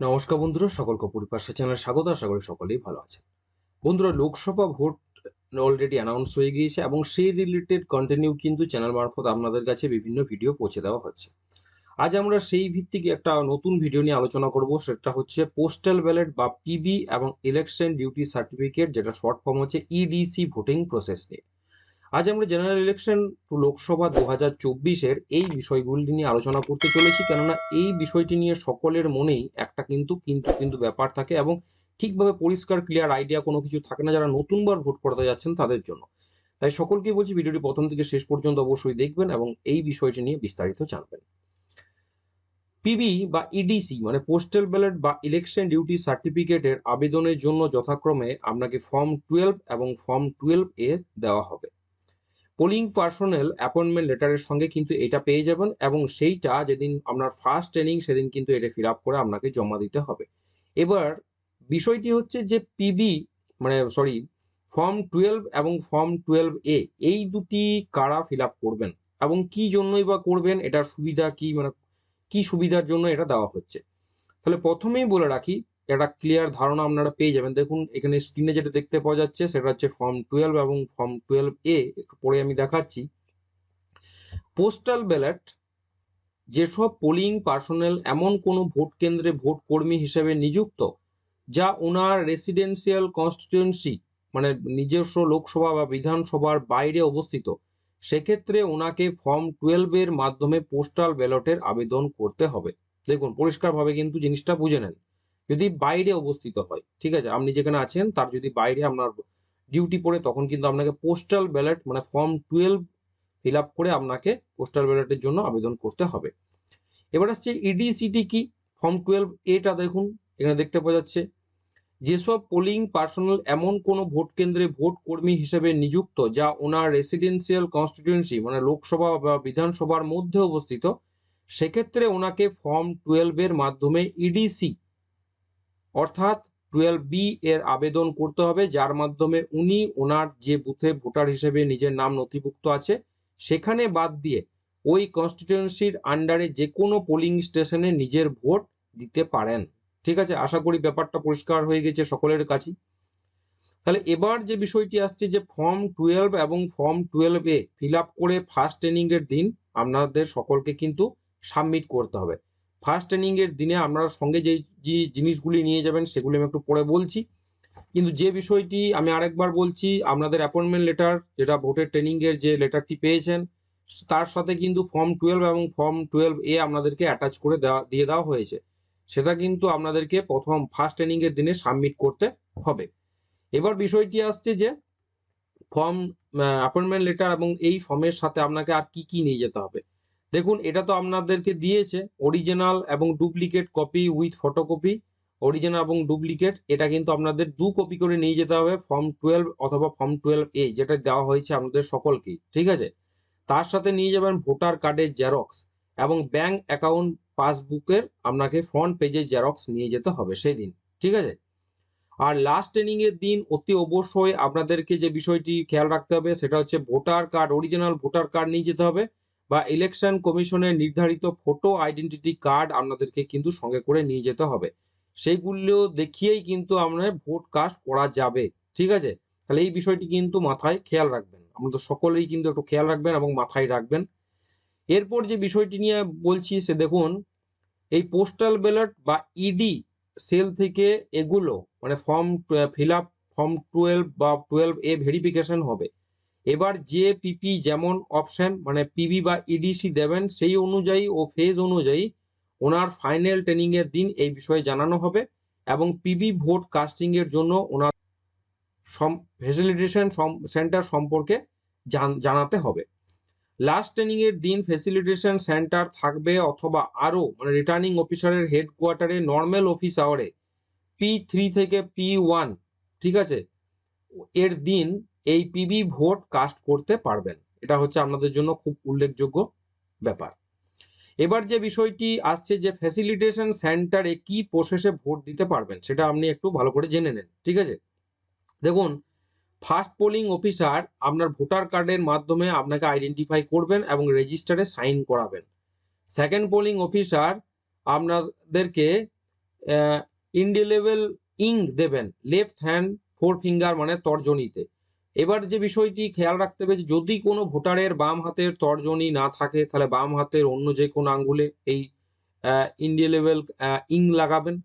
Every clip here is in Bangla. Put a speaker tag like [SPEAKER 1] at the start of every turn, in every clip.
[SPEAKER 1] নমস্কার বন্ধুরা, সকলকে পরিপার্শ্ব চ্যানেল স্বাগত, আশা করি সকলেই ভালো আছে বন্ধুরা, লোকসভা ভোট অলরেডি অ্যানাউন্স হয়ে গিয়েছে এবং সেই রিলেটেড কন্টিনিউ কিন্তু চ্যানেল মারফত আপনাদের কাছে বিভিন্ন ভিডিও পৌঁছে দেওয়া হচ্ছে। আজ আমরা সেই ভিত্তিক একটা নতুন ভিডিও নিয়ে আলোচনা করব, সেটা হচ্ছে পোস্টাল ব্যালেট বা পিবি এবং ইলেকশন ডিউটি সার্টিফিকেট যেটা শর্ট ফর্ম হচ্ছে ইডিসি ভোটিং প্রসেস নিয়ে। আজ আমরা জেনারেল ইলেকশন টু লোকসভা দু হাজার চব্বিশের এই বিষয়গুলি নিয়ে আলোচনা করতে চলেছি, কেননা এই বিষয়টি নিয়ে সকলের মনেই একটা কিন্তু কিন্তু কিন্তু ব্যাপার থাকে এবং ঠিকভাবে পরিষ্কার ক্লিয়ার আইডিয়া কোনো কিছু থাকে না যারা নতুনবার ভোট করতে যাচ্ছেন তাদের জন্য। তাই সকলকেই বলছি ভিডিওটি প্রথম থেকে শেষ পর্যন্ত অবশ্যই দেখবেন এবং এই বিষয়টি নিয়ে বিস্তারিত জানবেন। পিবি বা ইডিসি মানে পোস্টাল ব্যালট বা ইলেকশন ডিউটি সার্টিফিকেটের আবেদনের জন্য যথাক্রমে আপনাকে ফর্ম টুয়েলভ এবং ফর্ম টুয়েলভ এ দেওয়া হবে। পোলিং পার্সোনাল অ্যাপয়েন্টমেন্ট লেটারের সঙ্গে কিন্তু এটা পেয়ে যাবেন এবং সেইটা যেদিন আপনার ফার্স্ট ট্রেনিং সেদিন কিন্তু এটা ফিল আপ করে আপনাকে জমা দিতে হবে। এবার বিষয়টি হচ্ছে যে পিবি মানে সরি ফর্ম টুয়েলভ এবং ফর্ম টুয়েলভ এ এই দুটি কারা ফিল আপ করবেন এবং কি জন্যই বা করবেন এটার সুবিধা কি মানে কি সুবিধার জন্য এটা দেওয়া হচ্ছে। তাহলে প্রথমেই বলে রাখি একটা ক্লিয়ার ধারণা আপনারা পেয়ে যাবেন। দেখুন, এখানে স্ক্রিনে যেটা দেখতে পাওয়া যাচ্ছে, সেটা হচ্ছে ফর্ম টুয়েলভ এবং ফর্ম টুয়েলভ এ একটু পরে আমি দেখাচ্ছি। পোস্টাল ব্যালট যেসব পোলিং পার্সোনেল এমন কোনো ভোট কেন্দ্রে ভোট কর্মী হিসেবে নিযুক্ত, যা ওনার রেসিডেন্সিয়াল কনস্টিটিউয়েন্সি মানে নিজস্ব লোকসভা বা বিধানসভার বাইরে অবস্থিত, সেক্ষেত্রে ওনাকে ফর্ম টুয়েলভের মাধ্যমে পোস্টাল ব্যালটের আবেদন করতে হবে। দেখুন, পরিষ্কারভাবে কিন্তু জিনিসটা বুঝে নেন। যদি বাইরে অবস্থিত হয়, ঠিক আছে? আপনি যেখানে আছেন, তার যদি বাইরে আপনার ডিউটি পড়ে, তখন কিন্তু আপনাকে পোস্টাল ব্যালট মানে ফর্ম টুয়েলভ ফিল আপ করে আপনাকে পোস্টাল ব্যালটের জন্য আবেদন করতে হবে। এবার আসছে ইডিসিটি কি? ফর্ম টুয়েলভ এটা দেখুন, এখানে দেখতে পাওয়া যাচ্ছে। যেসব পোলিং পার্সোনাল এমন কোনো ভোট কেন্দ্রে ভোট কর্মী হিসেবে নিযুক্ত, যা ওনার রেসিডেন্সিয়াল কনস্টিটিউয়েন্সি মানে লোকসভা বা বিধানসভার মধ্যে অবস্থিত, সেক্ষেত্রে ওনাকে ফর্ম টুয়েলভের মাধ্যমে ইডিসি অর্থাৎ টুয়েলভ বি এর আবেদন করতে হবে, যার মাধ্যমে উনি ওনার যে বুথে ভোটার হিসেবে নিজের নাম নথিভুক্ত আছে, সেখানে বাদ দিয়ে ওই কনস্টিটিউয়েন্সির আন্ডারে যে কোনো পোলিং স্টেশনে নিজের ভোট দিতে পারেন। ঠিক আছে? আশা করি ব্যাপারটা পরিষ্কার হয়ে গেছে সকলের কাছেই। তাহলে এবার যে বিষয়টি আসছে যে ফর্ম টুয়েলভ এবং form twelve A fill up করে ফার্স্ট ট্রেনিং এর দিন আপনাদের সকলকে কিন্তু সাবমিট করতে হবে। ফার্স্ট ট্রেনিং এর দিনে আপনারা সঙ্গে যে জিনিসগুলি নিয়ে যাবেন সেগুলি আমি একটু পরে বলছি। কিন্তু যে বিষয়টি আমি আরেকবার বলছি, আপনাদের অ্যাপয়েন্টমেন্ট লেটার যেটা ভোটের ট্রেনিং এর যে লেটারটি পেয়েছেন, তার সাথে কিন্তু ফর্ম টুয়েলভ এবং ফর্ম টুয়েলভ এ আপনাদেরকে অ্যাটাচ করে দেওয়া, দিয়ে দেওয়া হয়েছে। সেটা কিন্তু আপনাদেরকে প্রথম ফার্স্ট ট্রেনিং এর দিনে সাবমিট করতে হবে। এবার বিষয়টি আসছে যে ফর্ম অ্যাপয়েন্টমেন্ট লেটার এবং এই ফর্মের সাথে আপনাকে আর কি কি নিয়ে যেতে হবে। দেখুন, এটা তো আপনাদেরকে দিয়েছে অরিজিনাল এবং duplicate copy with photocopy original এবং ডুপ্লিকেট এটা কিন্তু আপনাদের দু কপি করে নিয়ে যেতে হবে ফর্ম টুয়েলভ অথবা ফর্ম টুয়েলভ এ যেটা দেওয়া হয়েছে আপনাদের সকলকেই, ঠিক আছে? তার সাথে নিয়ে যাবেন ভোটার কার্ডের জেরক্স এবং ব্যাংক অ্যাকাউন্ট পাসবুকের আপনাকে ফ্রন্ট পেজের জেরক্স নিয়ে যেতে হবে সেই দিন ঠিক আছে? আর লাস্ট ট্রেনিং এর দিন অতি অবশ্যই আপনাদেরকে যে বিষয়টি খেয়াল রাখতে হবে, সেটা হচ্ছে voter card original voter card নিয়ে যেতে হবে বা ইলেকশন কমিশনের নির্ধারিত ফটো আইডেন্টিটি কার্ড আপনাদেরকে কিন্তু সঙ্গে করে নিয়ে যেতে হবে। সেইগুলো দেখিয়েই কিন্তু আপনার ভোট কাস্ট করা যাবে, ঠিক আছে? তাহলে এই বিষয়টি কিন্তু মাথায় খেয়াল রাখবেন। আমাদের সকলেই কিন্তু একটু খেয়াল রাখবেন এবং মাথায় রাখবেন। এরপর যে বিষয়টি নিয়ে বলছি, সে দেখুন, এই পোস্টাল ব্যালট বা ইডি সেল থেকে এগুলো মানে form fill up form twelve বা টুয়েলভ এ ভেরিফিকেশন হবে। এবার যে পিপি যেমন অপশন মানে পিবি বা ইডিসি দেবেন, সেই অনুযায়ী ও ফেজ অনুযায়ী ওনার ফাইনাল ট্রেনিং এর দিন এই বিষয়ে জানানো হবে এবং পিবি ভোট কাস্টিং এর জন্য ওনার ফেসিলিটেশন সেন্টার সম্পর্কে জানাতে হবে। লাস্ট ট্রেনিং এর দিন ফেসিলিটেশন সেন্টার থাকবে অথবা আরও মানে রিটার্নিং অফিসারের হেডকোয়ার্টারে নর্মাল অফিস আওয়ারে পি থ্রি থেকে পি ওয়ান ঠিক আছে? এর দিন এই পিবি ভোট কাস্ট করতে পারবেন। এটা হচ্ছে আপনাদের জন্য খুব উল্লেখযোগ্য ব্যাপার। এবার যে বিষয়টি আসছে যে ফ্যাসিলিটেশন সেন্টারে কি প্রসেসে ভোট দিতে পারবেন, সেটা আপনি একটু ভালো করে জেনে নেন, ঠিক আছে? দেখুন ফার্স্ট পোলিং অফিসার আপনার ভোটার কার্ডের মাধ্যমে আপনাকে আইডেন্টিফাই করবেন এবং রেজিস্টারে সাইন করাবেন। সেকেন্ড পোলিং অফিসার আপনাদেরকে ইন্ডিলেভেল ইং দেবেন লেফট হ্যান্ড ফোর ফিঙ্গার মানে তর্জনীতে। এবার যে বিষয়টি খেয়াল রাখতে হবে যদি কোনো ভোটারের বাম হাতের তর্জনী না থাকে, তাহলে বাম হাতের অন্য যে কোনো আঙ্গুলে এই ইন্ডিলেভেল ইং লাগাবেন।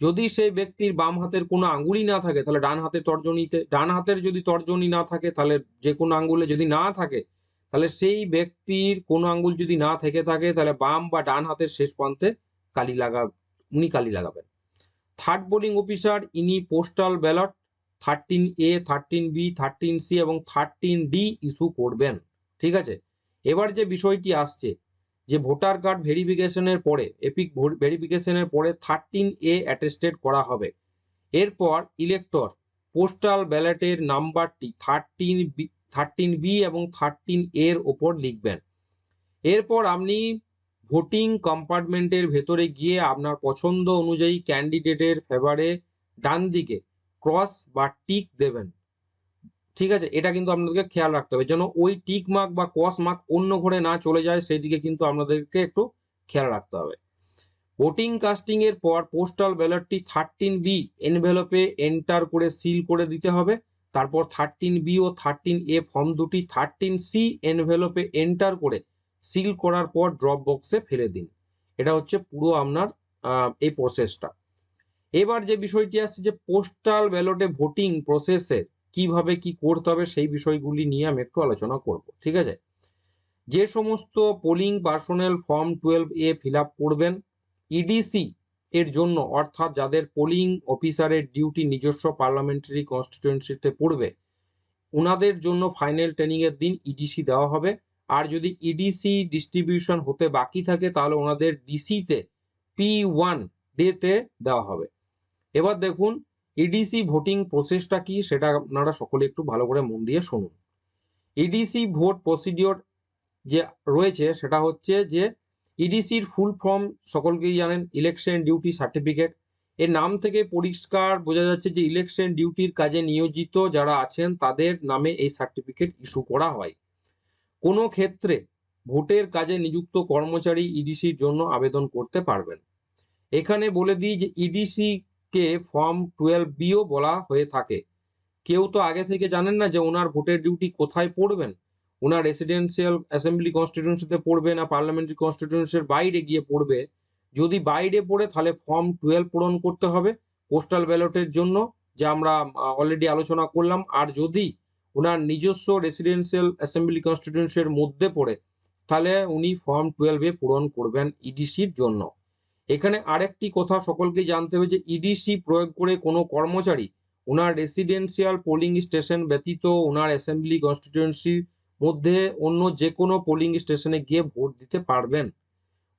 [SPEAKER 1] যদি সেই ব্যক্তির বাম হাতের কোনো আঙ্গুলই না থাকে, তাহলে ডান হাতের তর্জনীতে, ডান হাতের যদি তর্জনী না থাকে, তাহলে যে কোনো আঙ্গুলে যদি না থাকে, তাহলে সেই ব্যক্তির কোনো আঙ্গুল যদি না থেকে থাকে, তাহলে বাম বা ডান হাতের শেষ প্রান্তে কালি লাগা, উনি কালি লাগাবেন। থার্ড বোলিং অফিসার, ইনি postal ballot thirteen A thirteen B thirteen C এবং থার্টিন ডি ইস্যু করবেন, ঠিক আছে? এবার যে বিষয়টি আসছে, যে ভোটার কার্ড ভেরিফিকেশনের পরে এপিক ভেরিফিকেশনের পরে থার্টিন এ অ্যাটেস্টেড করা হবে। এরপর ইলেক্টর পোস্টাল ব্যালটের নাম্বারটি থার্টিন বি থার্টিন বি এবং থার্টিন এর ওপর লিখবেন। এরপর আপনি ভোটিং কম্পার্টমেন্টের ভেতরে গিয়ে আপনার পছন্দ অনুযায়ী ক্যান্ডিডেটের ফেভারে ডান দিকে ক্রস বা টিক দেবেন। ঠিক আছে? এটা কিন্তু আপনাদেরকে খেয়াল রাখতে হবে। যেন ওই টিক মার্ক বা ক্রস মার্ক অন্য ঘরে না চলে যায় সেই দিকে কিন্তু আপনাদেরকে একটু খেয়াল রাখতে হবে। ভোটিং, কাস্টিং এর পর পোস্টাল ব্যালটটি থার্টিন বি এনভেলপে এন্টার করে সিল করে দিতে হবে। তারপর থার্টিন বি ও থার্টিন এ ফর্ম দুটি থার্টিন সি এনভেলপে এন্টার করে সিল করার পর ড্রপ বক্সে ফেলে দিন। এটা হচ্ছে পুরো আপনার এই প্রসেসটা এবার যে বিষয়টি আসছে যে পোস্টাল ব্যালটে ভোটিং প্রসেসে কীভাবে কি করতে হবে সেই বিষয়গুলি নিয়ে আমি একটু আলোচনা করব, ঠিক আছে? যে সমস্ত polling personal form twelve A fill করবেন ইডিসি এর জন্য, অর্থাৎ যাদের পোলিং অফিসারের ডিউটি নিজস্ব পার্লামেন্টারি কনস্টিটুয়েন্সিতে পড়বে ওনাদের জন্য ফাইনাল ট্রেনিংয়ের দিন ইডিসি দেওয়া হবে। আর যদি ইডিসি ডিস্ট্রিবিউশন হতে বাকি থাকে, তাহলে ওনাদের ডিসিতে পি ওয়ান ডেতে দেওয়া হবে। এবার দেখুন ইডিসি ভোটিং প্রসেসটা কি সেটা আপনারা সকলে একটু ভালো করে মন দিয়ে শুনুন। ইডিসি ভোট প্রসিডিওর যে রয়েছে সেটা হচ্ছে যে ইডিসির ফুল ফর্ম সকলকেই জানেন ইলেকশন ডিউটি সার্টিফিকেট এর নাম থেকে পরিষ্কার বোঝা যাচ্ছে যে ইলেকশন ডিউটির কাজে নিয়োজিত যারা আছেন, তাদের নামে এই সার্টিফিকেট ইস্যু করা হয়। কোনো ক্ষেত্রে ভোটের কাজে নিযুক্ত কর্মচারী ইডিসির জন্য আবেদন করতে পারবেন। এখানে বলে দিই যে ইডিসি কে ফর্ম টুয়েলভ বিও বলা হয়ে থাকে। কেউ তো আগে থেকে জানেন না যে ওনার ভোটের ডিউটি কোথায় পড়বেন? ওনার রেসিডেন্সিয়াল অ্যাসেম্বলি কনস্টিটিউন্সিতে পড়বে না পার্লামেন্টারি কনস্টিটিউন্সির বাইরে গিয়ে পড়বে? যদি বাইরে পড়ে তাহলে ফর্ম টুয়েলভ পূরণ করতে হবে পোস্টাল ব্যালটের জন্য, যা আমরা অলরেডি আলোচনা করলাম। আর যদি ওনার নিজস্ব রেসিডেন্সিয়াল অ্যাসেম্বলি কনস্টিটিউন্সির মধ্যে পড়ে, তাহলে উনি ফর্ম টুয়েলভে পূরণ করবেন ইডিসির জন্য। এখানে আরেকটি কথা সকলকে জানতে হবে যে ইডিসি প্রয়োগ করে কোনো কর্মচারী ওনার রেসিডেন্সিয়াল পোলিং স্টেশন ব্যতীত ওনার অ্যাসেম্বলি কনস্টিটিউয়েন্সির মধ্যে অন্য যে কোনো পোলিং স্টেশনে গিয়ে ভোট দিতে পারবেন।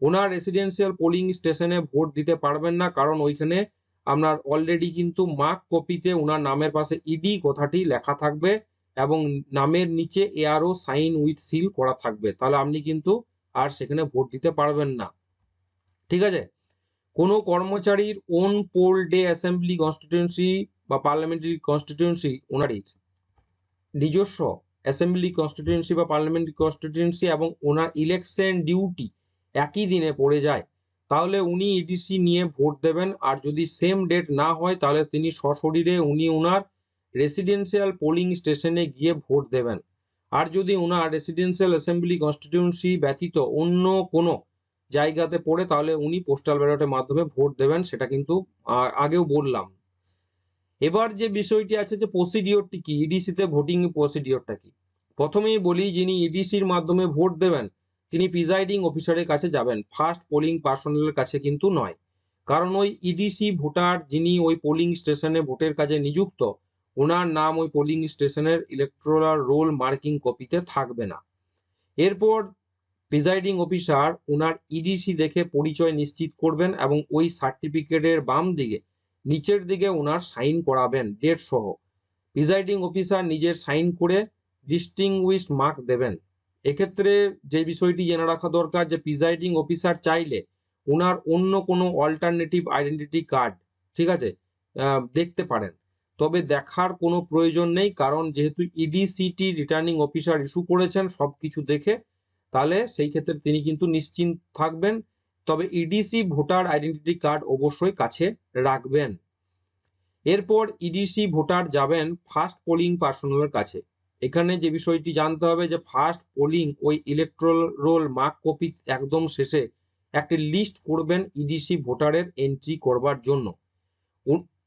[SPEAKER 1] ওনার রেসিডেন্সিয়াল পোলিং স্টেশনে ভোট দিতে পারবেন না, কারণ ওইখানে আপনার অলরেডি কিন্তু মার্ক কপিতে ওনার নামের পাশে ইডি কথাটি লেখা থাকবে এবং নামের নিচে এআরও সাইন উইথ সিল করা থাকবে। তাহলে আপনি কিন্তু আর সেখানে ভোট দিতে পারবেন না। ঠিক আছে? কোনো কর্মচারীর own poll day assembly constituency বা পার্লামেন্টারি কনস্টিটিউয়েন্সি ওনারই নিজস্ব অ্যাসেম্বলি কনস্টিটিউয়েন্সি বা পার্লামেন্টারি কনস্টিটিউয়েন্সি এবং ওনার ইলেকশন ডিউটি একই দিনে পড়ে যায়, তাহলে উনি ইডিসি নিয়ে ভোট দেবেন। আর যদি সেম ডেট না হয়, তাহলে তিনি সশরীরে উনি ওনার রেসিডেন্সিয়াল পোলিং স্টেশনে গিয়ে ভোট দেবেন। আর যদি ওনার রেসিডেন্সিয়াল অ্যাসেম্বলি কনস্টিটিউয়েন্সি ব্যতীত অন্য কোনো জায়গাতে পড়ে তাহলে উনি পোস্টাল ব্যালটের মাধ্যমে ভোট দেবেন সেটা কিন্তু আগেও বললাম। এবার যে বিষয়টি আছে যে প্রসিডিওরটি কি? ইডিসিতে ভোটিং প্রসিডিওরটা কি? প্রথমেই বলি, যিনি ইডিসির মাধ্যমে ভোট দেবেন, তিনি প্রিজাইডিং অফিসারের কাছে যাবেন। ফার্স্ট পোলিং পার্সোনালের কাছে কিন্তু নয়। কারণ ওই ইডিসি ভোটার যিনি ওই পোলিং স্টেশনে ভোটের কাজে নিযুক্ত, ওনার নাম ওই পোলিং স্টেশনের ইলেকট্রোলার রোল মার্কিং কপিতে থাকবে না। এরপর প্রিজাইডিং অফিসার ওনার ইডিসি দেখে পরিচয় নিশ্চিত করবেন এবং ওই সার্টিফিকেটের বাম দিকে, নিচের দিকে ওনার সাইন করাবেন ডেট সহ প্রিজাইডিং অফিসার নিজের সাইন করে ডিস্টিংউইশড মার্ক দেবেন। এক্ষেত্রে যে বিষয়টি জেনে রাখা দরকার যে প্রিজাইডিং অফিসার চাইলে ওনার অন্য কোনো অল্টারনেটিভ আইডেন্টিটি কার্ড ঠিক আছে দেখতে পারেন। তবে দেখার কোনো প্রয়োজন নেই, কারণ যেহেতু ইডিসিটি রিটার্নিং অফিসার ইস্যু করেছেন সব কিছু দেখে তাহলে সেই ক্ষেত্রে তিনি কিন্তু নিশ্চিন্ত থাকবেন। তবে ইডিসি ভোটার আইডেন্টিটি কার্ড অবশ্যই কাছে রাখবেন। এরপর ইডিসি ভোটার যাবেন ফার্স্ট পোলিং পার্সোনালের কাছে। এখানে যে বিষয়টি জানতে হবে যে ফার্স্ট পোলিং ওই ইলেকট্রাল রোল মার্ক কপি একদম শেষে একটি লিস্ট করবেন ইডিসি ভোটারের এন্ট্রি করবার জন্য।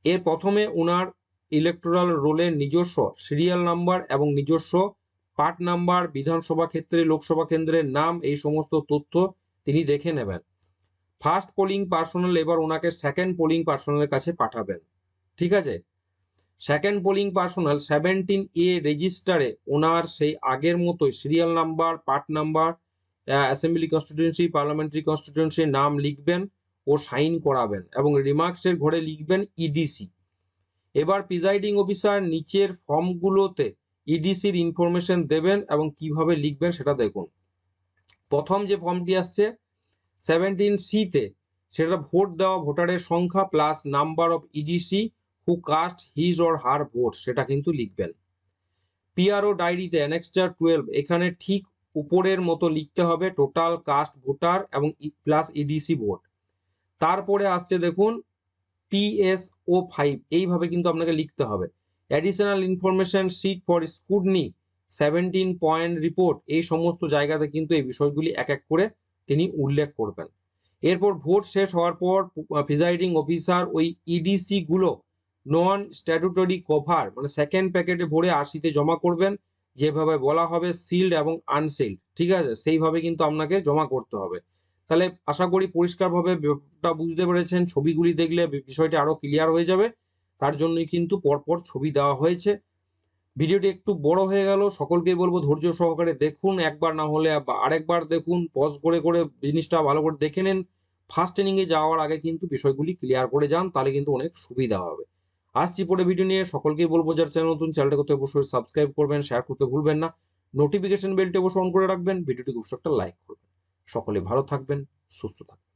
[SPEAKER 1] এর প্রথমে ওনার ইলেকট্রাল রোলের নিজস্ব সিরিয়াল নাম্বার এবং নিজস্ব পার্ট নাম্বার, বিধানসভা ক্ষেত্রে, লোকসভা কেন্দ্রের নাম, এই সমস্ত তথ্য তিনি দেখে নেবেন। ফার্স্ট পোলিং পার্সোনাল এবার ওনাকে সেকেন্ড পোলিং পার্সোনালের কাছে পাঠাবেন। ঠিক আছে? Second polling personnel seventeen A রেজিস্টারে ওনার সেই আগের মতোই serial number part number assembly constituency parliamentary কনস্টিটিউয়েন্সির নাম লিখবেন, ও সাইন করাবেন এবং রিমার্কসের ঘরে লিখবেন ইডিসি এবার প্রিজাইডিং অফিসার নিচের ফর্মগুলোতে ইডিসির ইনফরমেশন দেবেন এবং কীভাবে লিখবেন সেটা দেখুন। প্রথম যে ফর্মটি আসছে সেভেন্টিন সিতে সেটা ভোট দেওয়া ভোটারের সংখ্যা plus number of EDC who cast his or her vote সেটা কিন্তু লিখবেন। পিআরও ডায়েরিতে অ্যানেক্সটার টুয়েলভ এখানে ঠিক উপরের মতো লিখতে হবে টোটাল কাস্ট ভোটার এবং প্লাস ইডিসি ভোট তারপরে আসছে দেখুন পিএসও ফাইভ এইভাবে কিন্তু আপনাকে লিখতে হবে। Additional information sheet for scrutiny seventeen point report এই সমস্ত জায়গাতে কিন্তু এই বিষয়গুলি এক এক করে তিনি উল্লেখ করবেন। এরপর ভোট শেষ হওয়ার পর প্রিজাইডিং অফিসার ওই ইডিসি গুলো নন স্ট্যাটুটরি কভার মানে সেকেন্ড প্যাকেটে ভরে আশিতে জমা করবেন, যেভাবে বলা হবে সিল্ড এবং আনসিল্ড ঠিক আছে? সেইভাবে কিন্তু আপনাকে জমা করতে হবে। তাহলে আশা করি পরিষ্কারভাবে বুঝতে পেরেছেন, ছবিগুলি দেখলে বিষয়টি আরও ক্লিয়ার হয়ে যাবে। তার জন্যই কিন্তু পরপর ছবি দেওয়া হয়েছে। ভিডিওটি একটু বড় হয়ে গেল, সকলকেই বলব ধৈর্য সহকারে দেখুন, একবার না হলে আরেকবার দেখুন পজ করে করে জিনিসটা ভালো করে দেখে নেন। ফার্স্ট ট্রেনিংয়ে যাওয়ার আগে কিন্তু বিষয়গুলি ক্লিয়ার করে যান, তাহলে কিন্তু অনেক সুবিধা হবে। আসছি পরে ভিডিও নিয়ে, সকলকেই বলব যার চ্যানেল নতুন চ্যানেলটা করতে অবশ্যই সাবস্ক্রাইব করবেন শেয়ার করতে ভুলবেন না। নোটিফিকেশন বেলটি অবশ্যই অন করে রাখবেন ভিডিওটি অবশ্যই একটা লাইক করবেন। সকলে ভালো থাকবেন, সুস্থ থাকবেন।